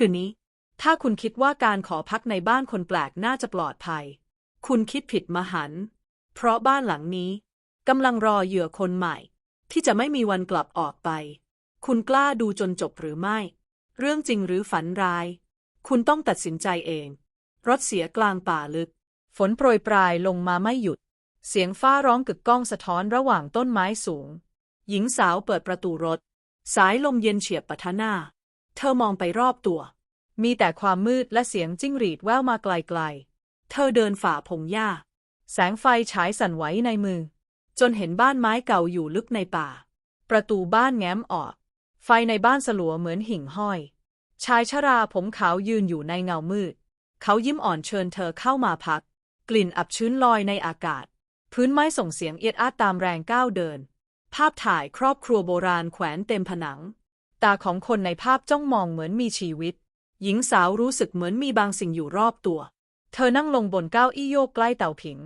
คืนนี้ ถ้าคุณคิดว่าการขอพักในบ้านคนแปลกน่าจะปลอดภัย คุณคิดผิดมหัน เพราะบ้านหลังนี้กำลังรอเหยื่อคนใหม่ ที่จะไม่มีวันกลับออกไป คุณกล้าดูจนจบหรือไม่ เรื่องจริงหรือฝันร้าย คุณต้องตัดสินใจเอง รถเสียกลางป่าลึก ฝนโปรยปลายลงมาไม่หยุด เสียงฟ้าร้องกึกก้องสะท้อนระหว่างต้นไม้สูง หญิงสาวเปิดประตูรถ สายลมเย็นเฉียบปะทะหน้า เธอมองไปรอบตัว มีแต่ความมืดและเสียงจิ้งหรีดแว่วมาไกลๆ เธอเดินฝ่าพงหญ้า แสงไฟฉายสั่นไหวในมือ จนเห็นบ้านไม้เก่าอยู่ลึกในป่า ประตูบ้านแง้มออก ไฟในบ้านสลัวเหมือนหิ่งห้อย ชายชราผมขาวยืนอยู่ในเงามืด เขายิ้มอ่อนเชิญเธอเข้ามาพัก กลิ่นอับชื้นลอยในอากาศ พื้นไม้ส่งเสียงเอียดอาดตามแรงก้าวเดิน ภาพถ่ายครอบครัวโบราณแขวนเต็มผนัง ตาของคนในภาพจ้องมองเหมือนมีชีวิต หญิงสาวรู้สึกเหมือนมีบางสิ่งอยู่รอบตัว เธอนั่งลงบนเก้าอี้โยกใกล้เตาผิง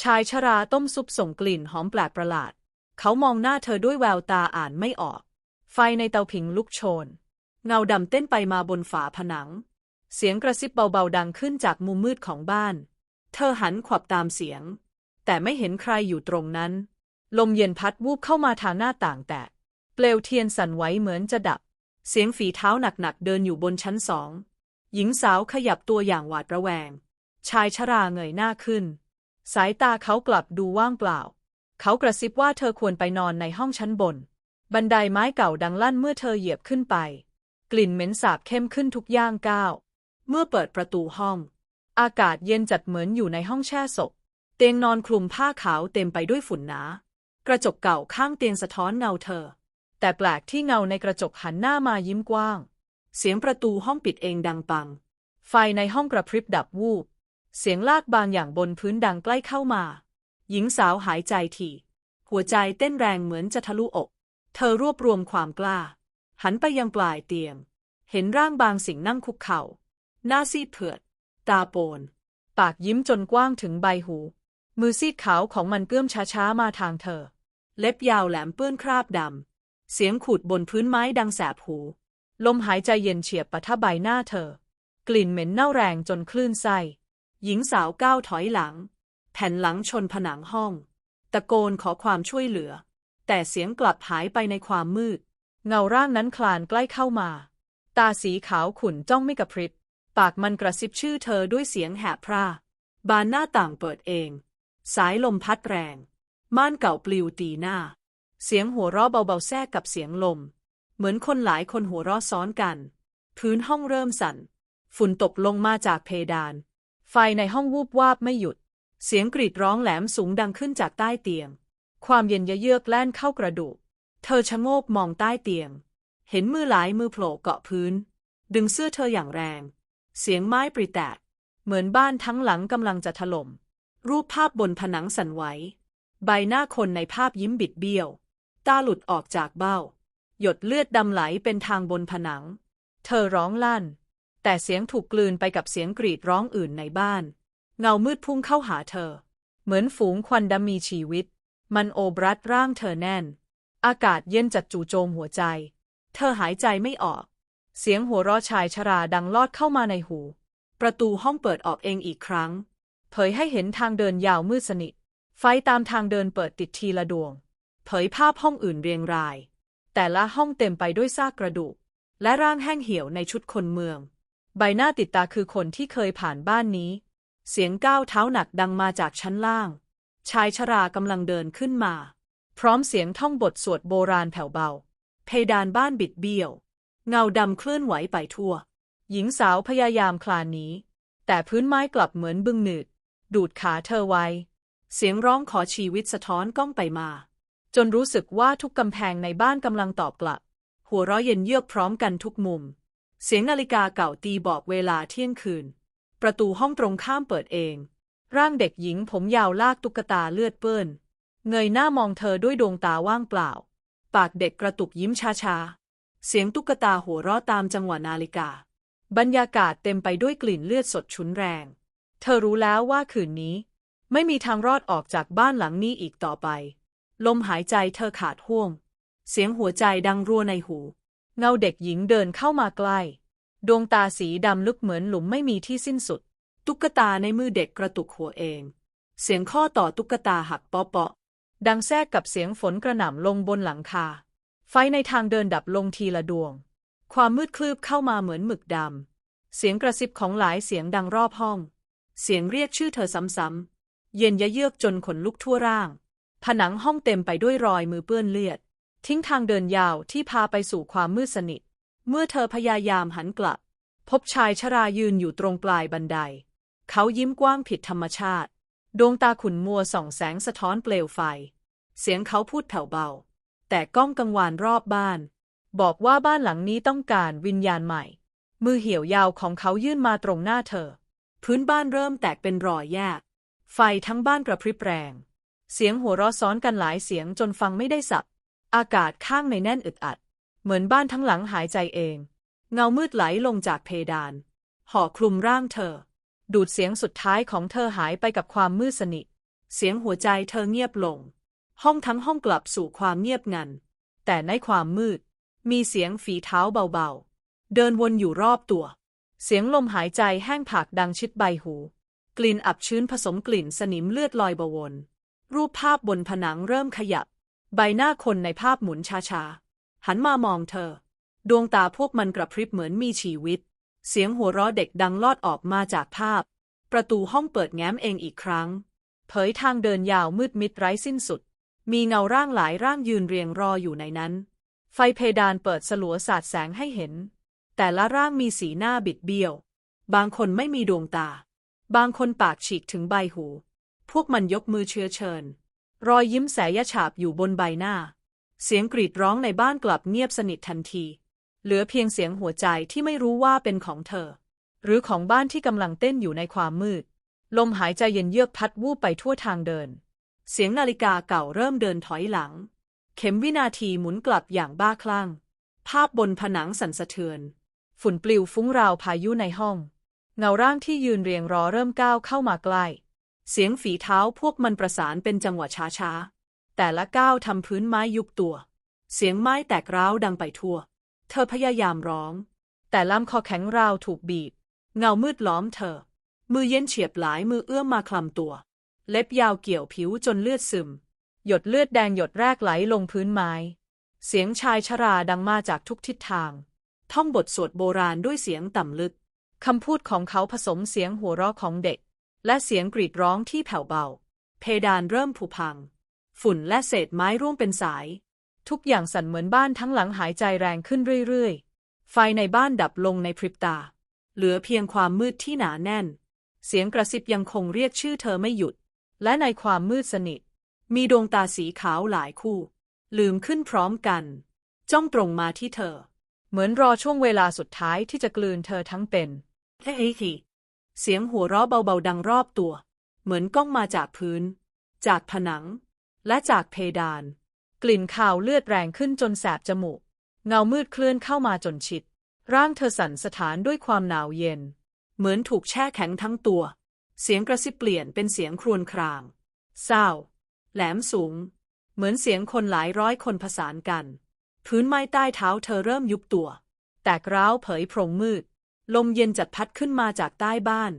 ชายชราต้มซุปส่งกลิ่นหอมแปลกประหลาด เขามองหน้าเธอด้วยแววตาอ่านไม่ออก ไฟในเตาผิงลุกโชน เงาดำเต้นไปมาบนฝาผนัง เสียงกระซิบเบาๆดังขึ้นจากมุมมืดของบ้าน เธอหันขวับตามเสียง แต่ไม่เห็นใครอยู่ตรงนั้น ลมเย็นพัดวูบเข้ามาทางหน้าต่างแตก เปลวเทียนสั่นไหวเหมือนจะดับ เสียงฝีเท้าหนักๆเดินอยู่บนชั้นสอง หญิงสาวขยับตัวอย่างหวาดระแวง ชายชราเงยหน้าขึ้น สายตาเขากลับดูว่างเปล่า เขากระซิบว่าเธอควรไปนอนในห้องชั้นบน บันไดไม้เก่าดังลั่นเมื่อเธอเหยียบขึ้นไป กลิ่นเหม็นสาบเข้มขึ้นทุกย่างก้าว เมื่อเปิดประตูห้อง อากาศเย็นจัดเหมือนอยู่ในห้องแช่ศพ เตียงนอนคลุมผ้าขาวเต็มไปด้วยฝุ่นหนา กระจกเก่าข้างเตียงสะท้อนเงาเธอ แต่แปลกที่เงาในกระจกหันหน้ามายิ้มกว้าง เสียงประตูห้องปิดเองดังปัง ไฟในห้องกระพริบดับวูบ เสียงลากบางอย่างบนพื้นดังใกล้เข้ามา หญิงสาวหายใจถี่ หัวใจเต้นแรงเหมือนจะทะลุอก เธอรวบรวมความกล้า หันไปยังปลายเตียง เห็นร่างบางสิ่งนั่งคุกเข่า หน้าซีดเผือด ตาโปน ปากยิ้มจนกว้างถึงใบหู มือซีดขาวของมันเกื้อมช้าๆมาทางเธอ เล็บยาวแหลมเปื้อนคราบดำ เสียงขูดบนพื้นไม้ดังแสบหู ลมหายใจเย็นเฉียบปะทะใบหน้าเธอ กลิ่นเหม็นเน่าแรงจนคลื่นไส้ หญิงสาวก้าวถอยหลัง แผ่นหลังชนผนังห้อง ตะโกนขอความช่วยเหลือ แต่เสียงกลับหายไปในความมืด เงาร่างนั้นคลานใกล้เข้ามา ตาสีขาวขุ่นจ้องไม่กระพริบ ปากมันกระซิบชื่อเธอด้วยเสียงแหบพร่า บานหน้าต่างเปิดเอง สายลมพัดแรง ม่านเก่าปลิวตีหน้า เสียงหัวเราะเบาๆแทรกกับเสียงลม เหมือนคนหลายคนหัวเราะซ้อนกัน พื้นห้องเริ่มสั่น ฝุ่นตกลงมาจากเพดาน ไฟในห้องวูบวาบไม่หยุด เสียงกรีดร้องแหลมสูงดังขึ้นจากใต้เตียง ความเย็นเยือกแล่นเข้ากระดูก เธอชะโงกมองใต้เตียง เห็นมือหลายมือโผล่เกาะพื้น ดึงเสื้อเธออย่างแรง เสียงไม้ปริแตก เหมือนบ้านทั้งหลังกำลังจะถล่ม รูปภาพบนผนังสั่นไหว ใบหน้าคนในภาพยิ้มบิดเบี้ยว ตาหลุดออกจากเบ้า หยดเลือดดำไหลเป็นทางบนผนัง เธอร้องลั่น แต่เสียงถูกกลืนไปกับเสียงกรีดร้องอื่นในบ้าน เงามืดพุ่งเข้าหาเธอ เหมือนฝูงควันดำมีชีวิต มันโอบรัดร่างเธอแน่น อากาศเย็นจัดจู่โจมหัวใจ เธอหายใจไม่ออก เสียงหัวเราะชายชราดังลอดเข้ามาในหู ประตูห้องเปิดออกเองอีกครั้ง เผยให้เห็นทางเดินยาวมืดสนิท ไฟตามทางเดินเปิดติดทีละดวง เผยภาพห้องอื่นเรียงราย แต่ละห้องเต็มไปด้วยซากกระดูก และร่างแห้งเหี่ยวในชุดคนเมือง ใบหน้าติดตาคือคนที่เคยผ่านบ้านนี้ เสียงก้าวเท้าหนักดังมาจากชั้นล่าง ชายชรากำลังเดินขึ้นมา พร้อมเสียงท่องบทสวดโบราณแผ่วเบา เพดานบ้านบิดเบี้ยว เงาดำเคลื่อนไหวไปทั่ว หญิงสาวพยายามคลานหนีแต่พื้นไม้กลับเหมือนบึงหนืด ดูดขาเธอไว้ เสียงร้องขอชีวิตสะท้อนก้องไปมา จนรู้สึกว่าทุกกำแพงในบ้านกำลังตอบกลับ หัวเราะเย็นเยือกพร้อมกันทุกมุม เสียงนาฬิกาเก่าตีบอกเวลาเที่ยงคืน ประตูห้องตรงข้ามเปิดเอง ร่างเด็กหญิงผมยาวลากตุ๊กตาเลือดเปื้อน เงยหน้ามองเธอด้วยดวงตาว่างเปล่า ปากเด็กกระตุกยิ้มช้าๆ เสียงตุ๊กตาหัวเราะตามจังหวะนาฬิกา บรรยากาศเต็มไปด้วยกลิ่นเลือดสดฉุนแรง เธอรู้แล้วว่าคืนนี้ ไม่มีทางรอดออกจากบ้านหลังนี้อีกต่อไป ลมหายใจเธอขาดห่วง เสียงหัวใจดังรัวในหู เงาเด็กหญิงเดินเข้ามาใกล้ ดวงตาสีดำลึกเหมือนหลุมไม่มีที่สิ้นสุด ตุ๊กตาในมือเด็กกระตุกหัวเอง เสียงข้อต่อตุ๊กตาหักเปาะๆดังแทรกกับเสียงฝนกระหน่ำลงบนหลังคา ไฟในทางเดินดับลงทีละดวง ความมืดคลืบเข้ามาเหมือนหมึกดำ เสียงกระซิบของหลายเสียงดังรอบห้อง เสียงเรียกชื่อเธอซ้ำๆเย็นยะเยือกจนขนลุกทั่วร่าง ผนังห้องเต็มไปด้วยรอยมือเปื้อนเลือด ทิ้งทางเดินยาวที่พาไปสู่ความมืดสนิท เมื่อเธอพยายามหันกลับ พบชายชรายืนอยู่ตรงปลายบันได เขายิ้มกว้างผิดธรรมชาติ ดวงตาขุนมัวส่องแสงสะท้อนเปลวไฟ เสียงเขาพูดแผ่วเบา แต่ก้องกังวานรอบบ้าน บอกว่าบ้านหลังนี้ต้องการวิญญาณใหม่ มือเหี่ยวยาวของเขายื่นมาตรงหน้าเธอ พื้นบ้านเริ่มแตกเป็นรอยแยก ไฟทั้งบ้านกระพริบแรง เสียงหัวเราะซ้อนกันหลายเสียงจนฟังไม่ได้สับ อากาศข้างในแน่นอึดอัด เหมือนบ้านทั้งหลังหายใจเอง เงามืดไหลลงจากเพดาน ห่อคลุมร่างเธอ ดูดเสียงสุดท้ายของเธอหายไปกับความมืดสนิท เสียงหัวใจเธอเงียบลง ห้องทั้งห้องกลับสู่ความเงียบงัน แต่ในความมืด มีเสียงฝีเท้าเบาๆ เดินวนอยู่รอบตัว เสียงลมหายใจแห้งผากดังชิดใบหู กลิ่นอับชื้นผสมกลิ่นสนิมเลือดลอยบวน รูปภาพบนผนังเริ่มขยับ ใบหน้าคนในภาพหมุนช้าๆ หันมามองเธอ ดวงตาพวกมันกระพริบเหมือนมีชีวิต เสียงหัวเราะเด็กดังลอดออกมาจากภาพ ประตูห้องเปิดแง้มเองอีกครั้ง เผยทางเดินยาวมืดมิดไร้สิ้นสุด มีเงาร่างหลายร่างยืนเรียงรออยู่ในนั้น ไฟเพดานเปิดสลัวสาดแสงให้เห็น แต่ละร่างมีสีหน้าบิดเบี้ยว บางคนไม่มีดวงตา บางคนปากฉีกถึงใบหู พวกมันยกมือเชื้อเชิญ รอยยิ้มแสยฉาบอยู่บนใบหน้า เสียงกรีดร้องในบ้านกลับเงียบสนิททันที เหลือเพียงเสียงหัวใจที่ไม่รู้ว่าเป็นของเธอ หรือของบ้านที่กำลังเต้นอยู่ในความมืด ลมหายใจเย็นเยือกพัดวูบไปทั่วทางเดิน เสียงนาฬิกาเก่าเริ่มเดินถอยหลัง เข็มวินาทีหมุนกลับอย่างบ้าคลั่ง ภาพบนผนังสั่นสะเทือน ฝุ่นปลิวฟุ้งราวพายุในห้อง เงาร่างที่ยืนเรียงรอเริ่มก้าวเข้ามาใกล้ เสียงฝีเท้าพวกมันประสานเป็นจังหวะช้าๆ แต่ละก้าวทำพื้นไม้ยุบตัว เสียงไม้แตกร้าวดังไปทั่ว เธอพยายามร้อง แต่ลำคอแข็งราวถูกบีบ เงามืดล้อมเธอ มือเย็นเฉียบหลายมือเอื้อมมาคลำตัว เล็บยาวเกี่ยวผิวจนเลือดซึม หยดเลือดแดงหยดแรกไหลลงพื้นไม้ เสียงชายชราดังมาจากทุกทิศทาง ท่องบทสวดโบราณด้วยเสียงต่ำลึกคำพูดของเขาผสมเสียงหัวเราะของเด็ก และเสียงกรีดร้องที่แผ่วเบา เพดานเริ่มผุพัง ฝุ่นและเศษไม้ร่วงเป็นสาย ทุกอย่างสั่นเหมือนบ้านทั้งหลังหายใจแรงขึ้นเรื่อยๆ ไฟในบ้านดับลงในพริบตา เหลือเพียงความมืดที่หนาแน่น เสียงกระซิบยังคงเรียกชื่อเธอไม่หยุด และในความมืดสนิท มีดวงตาสีขาวหลายคู่ ลืมขึ้นพร้อมกัน จ้องตรงมาที่เธอ เหมือนรอช่วงเวลาสุดท้ายที่จะกลืนเธอทั้งเป็นเฮ้ยที เสียงหัวเราะเบาๆดังรอบตัว เหมือนก้องมาจากพื้น จากผนัง และจากเพดาน กลิ่นคาวเลือดแรงขึ้นจนแสบจมูก เงามืดเคลื่อนเข้ามาจนชิด ร่างเธอสั่นสะท้านด้วยความหนาวเย็น เหมือนถูกแช่แข็งทั้งตัว เสียงกระซิบเปลี่ยนเป็นเสียงครวญครางเศร้า แหลมสูง เหมือนเสียงคนหลายร้อยคนผสานกัน พื้นไม้ใต้เท้าเธอเริ่มยุบตัว แตกร้าวเผยโพรงมืด ลมเย็นจัดพัดขึ้นมาจากใต้บ้าน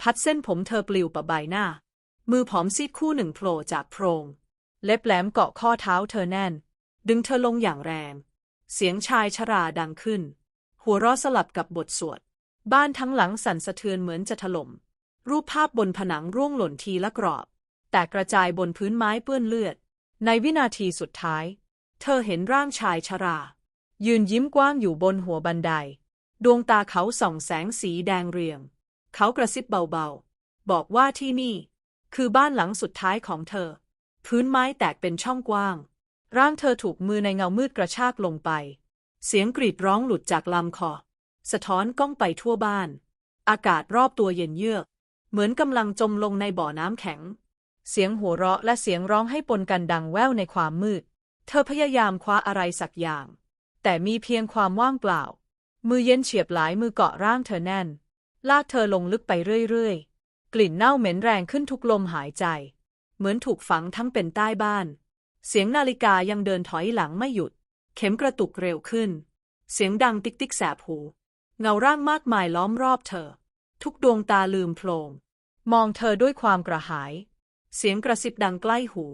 พัดเส้นผมเธอปลิวปะใบหน้า มือผอมซีดคู่หนึ่งโผล่จากโพรง เล็บแหลมเกาะข้อเท้าเธอแน่น ดึงเธอลงอย่างแรง เสียงชายชราดังขึ้น หัวเราะสลับกับบทสวด บ้านทั้งหลังสั่นสะเทือนเหมือนจะถล่ม รูปภาพบนผนังร่วงหล่นทีละกรอบ แตกกระจายบนพื้นไม้เปื้อนเลือด ในวินาทีสุดท้าย เธอเห็นร่างชายชรา ยืนยิ้มกว้างอยู่บนหัวบันได ดวงตาเขาส่องแสงสีแดงเรียง เขากระซิบเบาๆ บอกว่าที่นี่ คือบ้านหลังสุดท้ายของเธอ พื้นไม้แตกเป็นช่องกว้าง ร่างเธอถูกมือในเงามืดกระชากลงไป เสียงกรีดร้องหลุดจากลำคอ สะท้อนก้องไปทั่วบ้าน อากาศรอบตัวเย็นเยือก เหมือนกำลังจมลงในบ่อน้ำแข็ง เสียงหัวเราะและเสียงร้องให้ปนกันดังแว่วในความมืด เธอพยายามคว้าอะไรสักอย่าง แต่มีเพียงความว่างเปล่า มือเย็นเฉียบหลายมือเกาะร่างเธอแน่น ลากเธอลงลึกไปเรื่อยๆ กลิ่นเน่าเหม็นแรงขึ้นทุกลมหายใจ เหมือนถูกฝังทั้งเป็นใต้บ้าน เสียงนาฬิกายังเดินถอยหลังไม่หยุด เข็มกระตุกเร็วขึ้น เสียงดังติ๊กติ๊กแสบหู เงาร่างมากมายล้อมรอบเธอ ทุกดวงตาลืมโพลง มองเธอด้วยความกระหาย เสียงกระซิบดังใกล้หู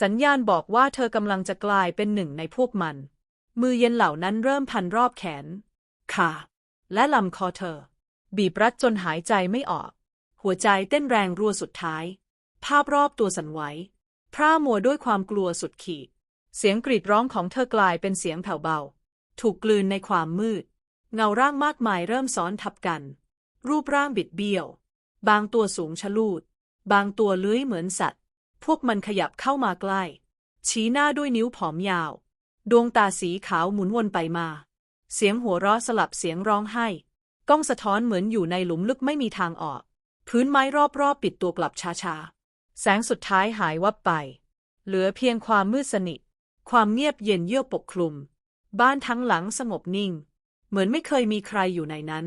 สัญญาณบอกว่าเธอกำลังจะกลายเป็นหนึ่งในพวกมัน มือเย็นเหล่านั้นเริ่มพันรอบแขน ขาและลำคอเธอ บีบรัดจนหายใจไม่ออก หัวใจเต้นแรงรัวสุดท้าย ภาพรอบตัวสั่นไหวพร่ามัวด้วยความกลัวสุดขีด เสียงกรีดร้องของเธอกลายเป็นเสียงแผ่วเบา ถูกกลืนในความมืด เงาร่างมากมายเริ่มซ้อนทับกัน รูปร่างบิดเบี้ยว บางตัวสูงชะลูด บางตัวเลื้อยเหมือนสัตว์ พวกมันขยับเข้ามาใกล้ ชี้หน้าด้วยนิ้วผอมยาว ดวงตาสีขาวหมุนวนไปมา เสียงหัวเราะสลับเสียงร้องไห้กล้องสะท้อนเหมือนอยู่ในหลุมลึกไม่มีทางออก พื้นไม้รอบๆปิดตัวกลับช้าๆ แสงสุดท้ายหายวับไป เหลือเพียงความมืดสนิท ความเงียบเย็นเยือกปกคลุม บ้านทั้งหลังสงบนิ่ง เหมือนไม่เคยมีใครอยู่ในนั้น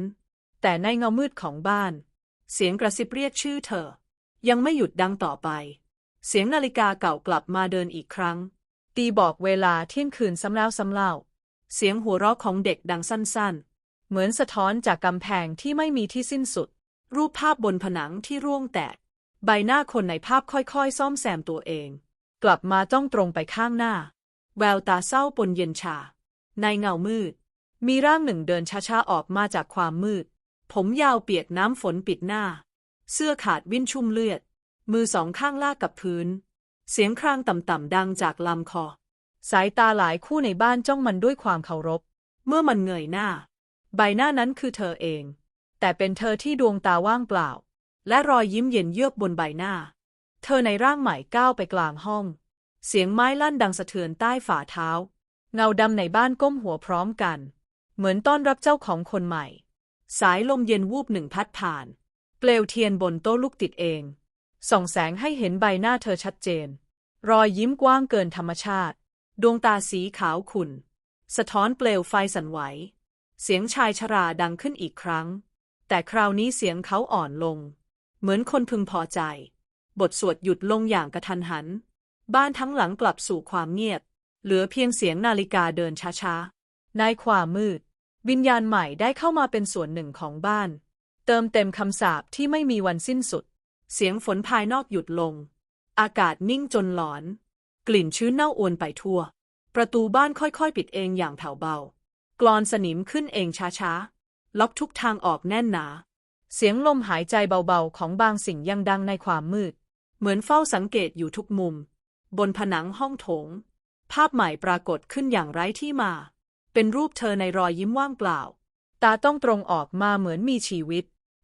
แต่ในเงามืดของบ้าน เสียงกระซิบเรียกชื่อเธอ ยังไม่หยุดดังต่อไป เสียงนาฬิกาเก่ากลับมาเดินอีกครั้ง ตีบอกเวลาเที่ยงคืนซ้ำแล้วซ้ำเล่า เสียงหัวเราะของเด็กดังสั้นๆ เหมือนสะท้อนจากกำแพงที่ไม่มีที่สิ้นสุด รูปภาพบนผนังที่ร่วงแตก ใบหน้าคนในภาพค่อยๆ ซ่อมแซมตัวเอง กลับมาจ้องตรงไปข้างหน้า แววตาเศร้าปนเย็นชา ในเงามืด มีร่างหนึ่งเดินช้าๆ ออกมาจากความมืด ผมยาวเปียกน้ำฝนปิดหน้า เสื้อขาดวิ่นชุ่มเลือด มือสองข้างลากกับพื้น เสียงครางต่ำๆดังจากลำคอ สายตาหลายคู่ในบ้านจ้องมันด้วยความเคารพ เมื่อมันเงยหน้า ใบหน้านั้นคือเธอเอง แต่เป็นเธอที่ดวงตาว่างเปล่า และรอยยิ้มเย็นเยือกบนใบหน้า เธอในร่างใหม่ก้าวไปกลางห้อง เสียงไม้ลั่นดังสะเทือนใต้ฝ่าเท้า เงาดำในบ้านก้มหัวพร้อมกัน เหมือนต้อนรับเจ้าของคนใหม่ สายลมเย็นวูบหนึ่งพัดผ่าน เปลวเทียนบนโต๊ะลูกติดเอง ส่องแสงให้เห็นใบหน้าเธอชัดเจน รอยยิ้มกว้างเกินธรรมชาติ ดวงตาสีขาวขุ่น สะท้อนเปลวไฟสั่นไหว เสียงชายชราดังขึ้นอีกครั้ง แต่คราวนี้เสียงเขาอ่อนลง เหมือนคนพึงพอใจ บทสวดหยุดลงอย่างกระทันหัน บ้านทั้งหลังกลับสู่ความเงียบ เหลือเพียงเสียงนาฬิกาเดินช้าๆในความมืด วิญญาณใหม่ได้เข้ามาเป็นส่วนหนึ่งของบ้าน เติมเต็มคำสาปที่ไม่มีวันสิ้นสุด เสียงฝนภายนอกหยุดลง อากาศนิ่งจนหลอน กลิ่นชื้นเน่าอวนไปทั่ว ประตูบ้านค่อยๆ ปิดเองอย่างแผ่วเบากลอนสนิมขึ้นเองช้าๆ ล็อกทุกทางออกแน่นหนา เสียงลมหายใจเบาๆ ของบางสิ่งยังดังในความมืด เหมือนเฝ้าสังเกตอยู่ทุกมุม บนผนังห้องโถง ภาพใหม่ปรากฏขึ้นอย่างไร้ที่มา เป็นรูปเธอในรอยยิ้มว่างเปล่า ตาต้องตรงออกมาเหมือนมีชีวิต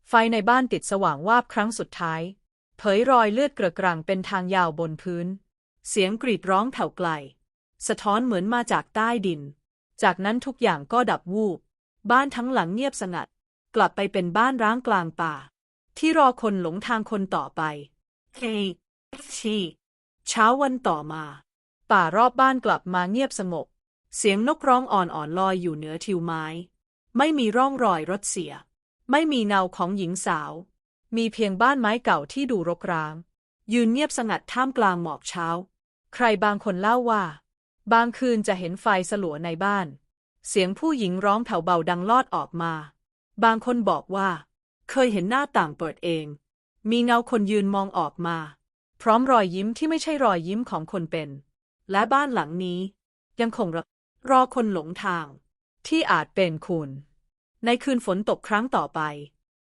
ไฟในบ้านติดสว่างวาบครั้งสุดท้าย เผยรอยเลือดเกระกรังเป็นทางยาวบนพื้น เสียงกรีดร้องแผ่วไกล สะท้อนเหมือนมาจากใต้ดิน จากนั้นทุกอย่างก็ดับวูบ บ้านทั้งหลังเงียบสงัด กลับไปเป็นบ้านร้างกลางป่า ที่รอคนหลงทางคนต่อไปเฮ้ชีเช้าวันต่อมา ป่ารอบบ้านกลับมาเงียบสงบ เสียงนกร้องอ่อนๆลอยอยู่เหนือทิวไม้ ไม่มีร่องรอยรถเสีย ไม่มีเงาของหญิงสาว มีเพียงบ้านไม้เก่าที่ดูรกร้าง ยืนเงียบสงัดท่ามกลางหมอกเช้า ใครบางคนเล่าว่า บางคืนจะเห็นไฟสลัวในบ้าน เสียงผู้หญิงร้องแผ่วเบาดังลอดออกมา บางคนบอกว่า เคยเห็นหน้าต่างเปิดเอง มีเงาคนยืนมองออกมา พร้อมรอยยิ้มที่ไม่ใช่รอยยิ้มของคนเป็น และบ้านหลังนี้ ยังคงรอรอคนหลงทาง ที่อาจเป็นคุณ ในคืนฝนตกครั้งต่อไป